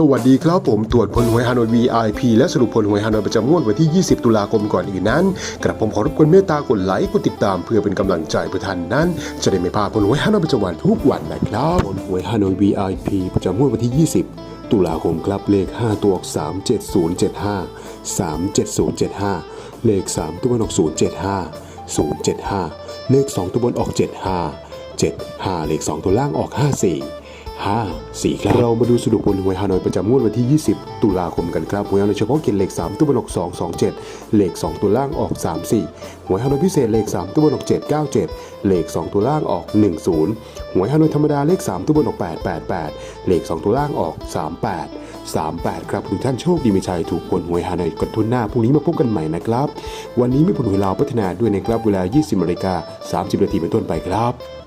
สวัสดีครับผมตรวจผลหวยฮานอย VIP และสรุปผลหวยฮานอยประจำงวดวันที่ 20 ตุลาคมก่อนอื่นนั้นกระผมขอรบกวนเมตตากดไลค์กดติดตามเพื่อเป็นกำลังใจเพื่อท่านนั้น จะได้ไม่พลาดผลหวยฮานอยประจำวันทุกวันนะครับผลหวยฮานอย VIP ประจำงวดวันที่ 20 ตุลาคมครับเลข 5 ตัวออก37075 37075 เลข 3 ตัวบนออก075 075 เลข 2 ตัวบนออก 75 75 เลข 2 ตัวล่างออก 54 5 4ครับเรามาดูสรุปผลหวยฮานอยประจำงวดวันที่ 20 ตุลาคมกันครับหวยฮานอยเฉพาะกินเลข 3 ตัวบนออก2 2 7 เลข 2 ตัวล่างออก 3 4หวยฮานอยพิเศษเลข 3 ตัวบนออก 7 9 7 เลข 2 ตัวล่างออก 1 0หวยฮานอยธรรมดาเลข 3 ตัวบนออก8 8 8 เลข 2 ตัวล่างออก 38 38 ครับทุกท่านโชคดีมีชัยถูกผลหวยฮานอยกดทุนหน้าพรุ่งนี้มาพบกันใหม่นะครับ วันนี้มีผลหวยลาวพัฒนาด้วยนะครับเวลา 20นาฬิกา30นาทีเป็นต้นไปครับ